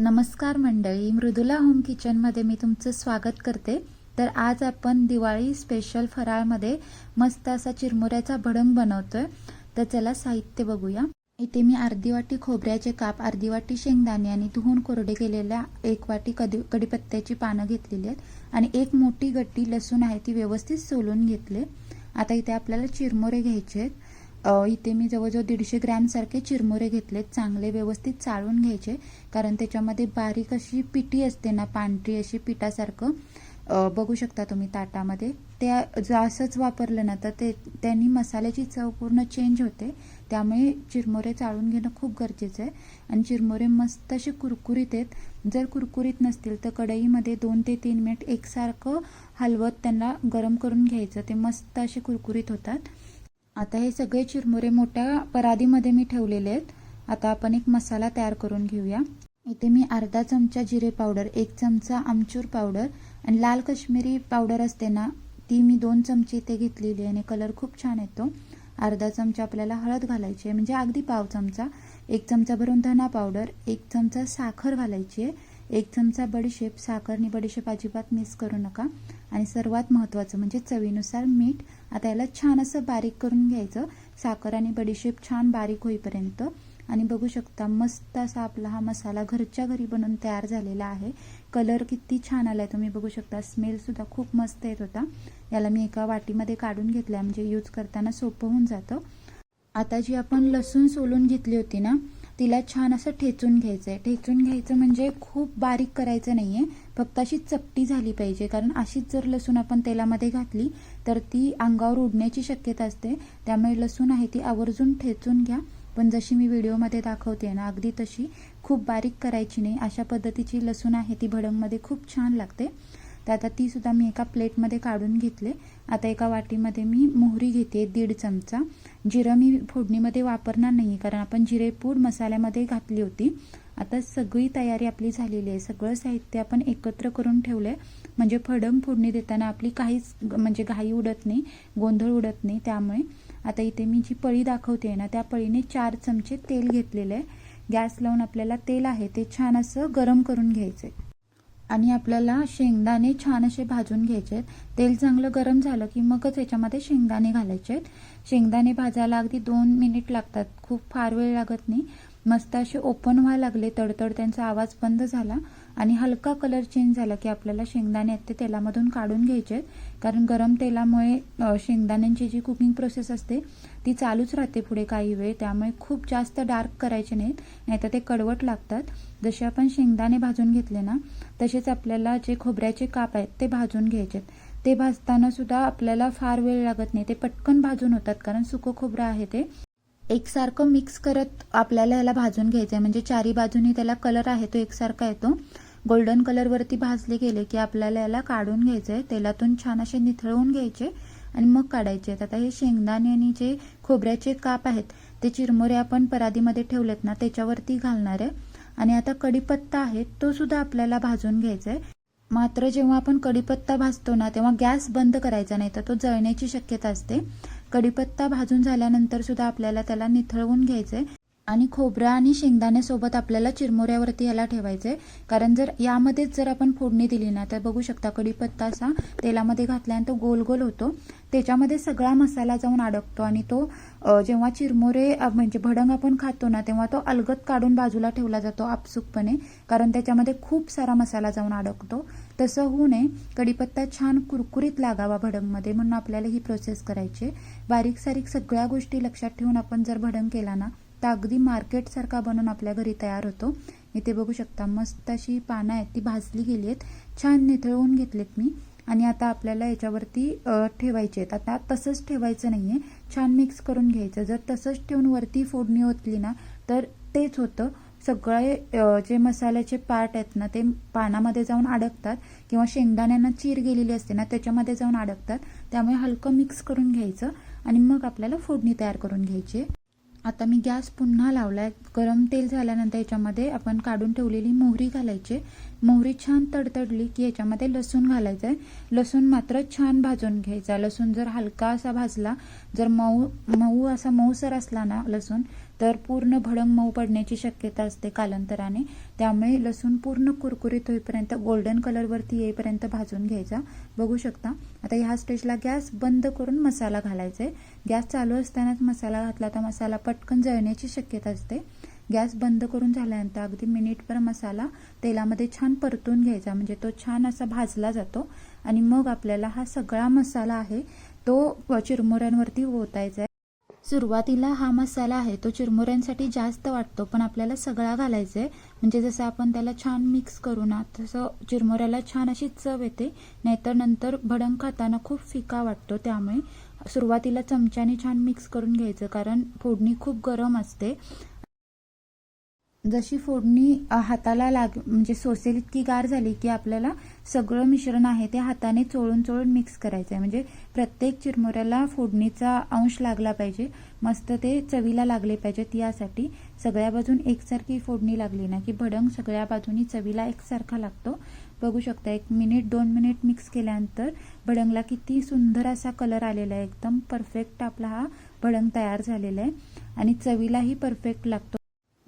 नमस्कार मंडळी मृदुला होम किचनमध्ये मी तुमचं स्वागत करते. तर आज आपण दिवाळी स्पेशल फराळमध्ये मस्त असा चिरमुऱ्याचा भडंग बनवतोय. तर चला साहित्य बघूया. इथे मी अर्धी वाटी खोबऱ्याचे काप अर्धी वाटी शेंगदाणे आणि धुवून कोरडे केलेल्या एक वाटी कधी कडीपत्त्याची पानं घेतलेली आहेत. आणि एक मोठी गट्टी लसूण आहे ती व्यवस्थित सोलून घेतले आता इथे आपल्याला चिरमुरे घ्यायचे आहेत. इथे मी जवळजवळ दीडशे ग्रॅमसारखे चिरमुरे घेतलेत चांगले व्यवस्थित चाळून घ्यायचे कारण त्याच्यामध्ये बारीक अशी पिठी असते ना पांढरी अशी पिठासारखं बघू शकता तुम्ही ताटामध्ये. त्या जर असंच वापरलं ना तर ते त्यांनी मसाल्याची चव पूर्ण चेंज होते. त्यामुळे चिरमुरे चाळून घेणं खूप गरजेचं आहे. आणि चिरमुरे मस्त असे कुरकुरीत आहेत. जर कुरकुरीत नसतील तर कढईमध्ये दोन ते तीन मिनिट एकसारखं हलवत त्यांना गरम करून घ्यायचं. ते मस्त असे कुरकुरीत होतात. आता हे सगळे चिरमुरे मोठ्या परादीमध्ये मी ठेवलेले आहेत. आता आपण एक मसाला तयार करून घेऊया. इथे मी अर्धा चमचा जिरे पावडर एक चमचा आमचूर पावडर आणि लाल काश्मीरी पावडर असते ना ती मी दोन चमचे इथे घेतलेली आहे आणि कलर खूप छान येतो. अर्धा चमचा आपल्याला हळद घालायची आहे म्हणजे अगदी पाव चमचा. एक चमचा भरून धना पावडर एक चमचा साखर घालायची आहे. एक चमचा बडीशेप साखर आणि बडीशेप अजिबात मिक्स करू नका. आणि सर्वात महत्त्वाचं म्हणजे चवीनुसार मीठ आता याला छान असं बारीक करून घ्यायचं. साखर आणि बडीशेप छान बारीक होईपर्यंत. आणि बघू शकता मस्त असा आपला हा मसाला घरच्या घरी बनवून तयार झालेला आहे. कलर किती छान आलाय. तुम्ही बघू शकता स्मेलसुद्धा खूप मस्त येत होता. याला मी एका वाटीमध्ये काढून घेतला म्हणजे यूज करताना सोपं होऊन जातं. आता जी आपण लसूण सोलून घेतली होती ना तिला छान असं ठेचून घ्यायचं आहे ठेचून घ्यायचं म्हणजे खूप बारीक करायचं नाही आहे फक्त अशी चपटी झाली पाहिजे. कारण अशीच जर लसूण आपण तेलामध्ये घातली तर ती अंगावर उडण्याची शक्यता असते. त्यामुळे लसूण आहे ती आवर्जून ठेचून घ्या. पण जशी मी व्हिडिओमध्ये दाखवते ना अगदी तशी खूप बारीक करायची नाही. अशा पद्धतीची लसूण आहे ती भडंगमध्ये खूप छान लागते. तर आता ती सुद्धा मी एका प्लेटमध्ये काढून घेतले. आता एका वाटीमध्ये मी मोहरी घेते दीड चमचा. जिरं मी फोडणीमध्ये वापरणार नाही कारण आपण जिरेपूड मसाल्यामध्ये घातली होती. आता सगळी तयारी आपली झालेली आहे. सगळं साहित्य आपण एकत्र करून ठेवलं आहे म्हणजे फडम फोडणी देताना आपली काहीच म्हणजे घाई उडत नाही गोंधळ उडत नाही त्यामुळे. आता इथे मी जी पळी दाखवते आहे ना त्या पळीने चार चमचे तेल घेतलेलं आहे. गॅस लावून आपल्याला तेल आहे ते छान असं गरम करून घ्यायचं आहे आणि आपल्याला शेंगदाणे छान असे भाजून घ्यायचे आहेत तेल चांगलं गरम झालं की मगच याच्यामध्ये शेंगदाणे घालायचे आहेत शेंगदाणे भाजायला अगदी दोन मिनिट लागतात. खूप फार वेळ लागत नाही. मस्त असे ओपन व्हायला लागले तडतड त्यांचा आवाज बंद झाला. आणि हलका कलर चेंज झाला की आपल्याला शेंगदाणे आहेत ते तेलामधून काढून घ्यायचे आहेत. कारण गरम तेलामुळे शेंगदाण्यांची जी कुकिंग प्रोसेस असते ती चालूच राहते पुढे काही वेळ. त्यामुळे खूप जास्त डार्क करायचे नाहीत नाहीतर ते कडवट लागतात. जसे आपण शेंगदाणे भाजून घेतले ना तसेच आपल्याला जे खोबऱ्याचे काप आहेत ते भाजून घ्यायचे आहेत. ते भाजताना सुद्धा आपल्याला फार वेळ लागत नाही. ते पटकन भाजून होतात कारण सुकं खोबरं आहे ते. एकसारखं मिक्स करत आपल्याला याला भाजून घ्यायचं आहे म्हणजे चारी बाजूनी त्याला कलर आहे तो एकसारखा येतो. गोल्डन कलरवरती भाजले गेले की आपल्याला याला काढून घ्यायचं आहे तेलातून छान असे निथळवून घ्यायचे आणि मग काढायचे. आहेत आता हे शेंगदाणे आणि जे खोबऱ्याचे काप आहेत ते चिरमुरे आपण परादीमध्ये ठेवलेत ना त्याच्यावरती घालणार आहे. आणि आता कडीपत्ता आहे तो सुद्धा आपल्याला भाजून घ्यायचा आहे मात्र जेव्हा आपण कडीपत्ता भाजतो ना तेव्हा गॅस बंद करायचा नाही तर तो जळण्याची शक्यता असते. कढीपत्ता भाजून झाल्यानंतर सुद्धा आपल्याला त्याला निथळवून घ्यायचं आहे आणि खोबरं आणि शेंगदाण्यासोबत आपल्याला चिरमुऱ्यावरती याला ठेवायचं आहे कारण जर यामध्येच जर आपण फोडणी दिली ना तर बघू शकता कढीपत्ता असा तेलामध्ये घातल्यानंतर गोल गोल होतो. त्याच्यामध्ये सगळा मसाला जाऊन अडकतो आणि तो जेव्हा चिरमुरे म्हणजे भडंग आपण खातो ना तेव्हा तो अलगत काढून बाजूला ठेवला जातो आपसुकपणे. कारण त्याच्यामध्ये खूप सारा मसाला जाऊन अडकतो. तसं होऊ नये. कढीपत्ता छान कुरकुरीत लागावा भडंगमध्ये म्हणून आपल्याला ही प्रोसेस करायची आहे. बारीक सारीक सगळ्या गोष्टी लक्षात ठेवून आपण जर भडंग केला ना तर अगदी मार्केटसारखा बनवून आपल्या घरी तयार होतो. इथे बघू शकता. मस्त अशी पानं आहेत ती भाजली गेली आहेत. छान निथळवून घेतलेत मी. आणि आता आपल्याला याच्यावरती ठेवायचे आहेत. आता तसंच ठेवायचं नाही आहे छान मिक्स करून घ्यायचं. जर तसंच ठेवून वरती फोडणी होतली ना तर तेच होतं. सगळे जे मसाल्याचे पार्ट आहेत ना ते पानामध्ये जाऊन अडकतात. किंवा शेंगदाण्यांना चीर गेलेली असते ना त्याच्यामध्ये जाऊन अडकतात. त्यामुळे हलकं मिक्स करून घ्यायचं. आणि मग आपल्याला फोडणी तयार करून घ्यायची आहे. आता मी गॅस पुन्हा लावलाय. गरम तेल झाल्यानंतर याच्यामध्ये आपण काढून ठेवलेली मोहरी घालायची. मोहरी छान तडतडली की याच्यामध्ये लसूण घालायचं आहे लसूण मात्र छान भाजून घ्यायचा. लसूण जर हलका असा भाजला जर मऊ मऊ असा मऊसर असला ना लसूण तर पूर्ण भडंग मऊ पडण्याची शक्यता असते कालांतराने. त्यामुळे लसूण पूर्ण कुरकुरीत होईपर्यंत गोल्डन कलरवरती येईपर्यंत भाजून घ्यायचा. बघू शकता. आता ह्या स्टेजला गॅस बंद करून मसाला घालायचा. आहे गॅस चालू असतानाच मसाला घातला तर मसाला पटकन जळण्याची शक्यता असते. गॅस बंद करून झाल्यानंतर अगदी मिनिटभर मसाला तेलामध्ये छान परतून घ्यायचा. म्हणजे तो छान असा भाजला जातो. आणि मग आपल्याला हा सगळा मसाला आहे तो चिरमुऱ्यांवरती ओतायचा आहे. सुरुवातीला हा मसाला आहे तो चिरमुऱ्यांसाठी जास्त वाटतो पण आपल्याला सगळा घालायचा आहे म्हणजे जसं आपण त्याला छान मिक्स करू ना तसं चिरमुऱ्याला छान अशी चव येते. नाहीतर नंतर भडंग खाताना खूप फिका वाटतो त्यामुळे. सुरुवातीला चमच्याने छान मिक्स करून घ्यायचं कारण फोडणी खूप गरम असते. जशी फोडणी हाताला लाग म्हणजे सोसेल इतकी गार झाली की आपल्याला सगळं मिश्रण आहे ते हाताने चोळून चोळून मिक्स करायचं आहे म्हणजे प्रत्येक चिरमुऱ्याला फोडणीचा अंश लागला पाहिजे. मस्त ते चवीला लागले पाहिजेत यासाठी. सगळ्या बाजून एकसारखी फोडणी लागली ना की भडंग सगळ्या बाजूनी चवीला एकसारखा लागतो. बघू शकता एक मिनिट दोन मिनिट मिक्स केल्यानंतर भडंगला किती सुंदर असा कलर आलेला आहे. एकदम परफेक्ट आपला हा भडंग तयार झालेला आहे. आणि चवीलाही परफेक्ट लागतो.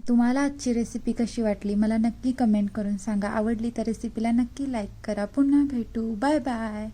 तुम्हाला आजची रेसिपी कशी वाटली? मला नक्की कमेंट करून सांगा. आवडली तर रेसिपीला नक्की लाईक करा. पुन्हा भेटू. Bye bye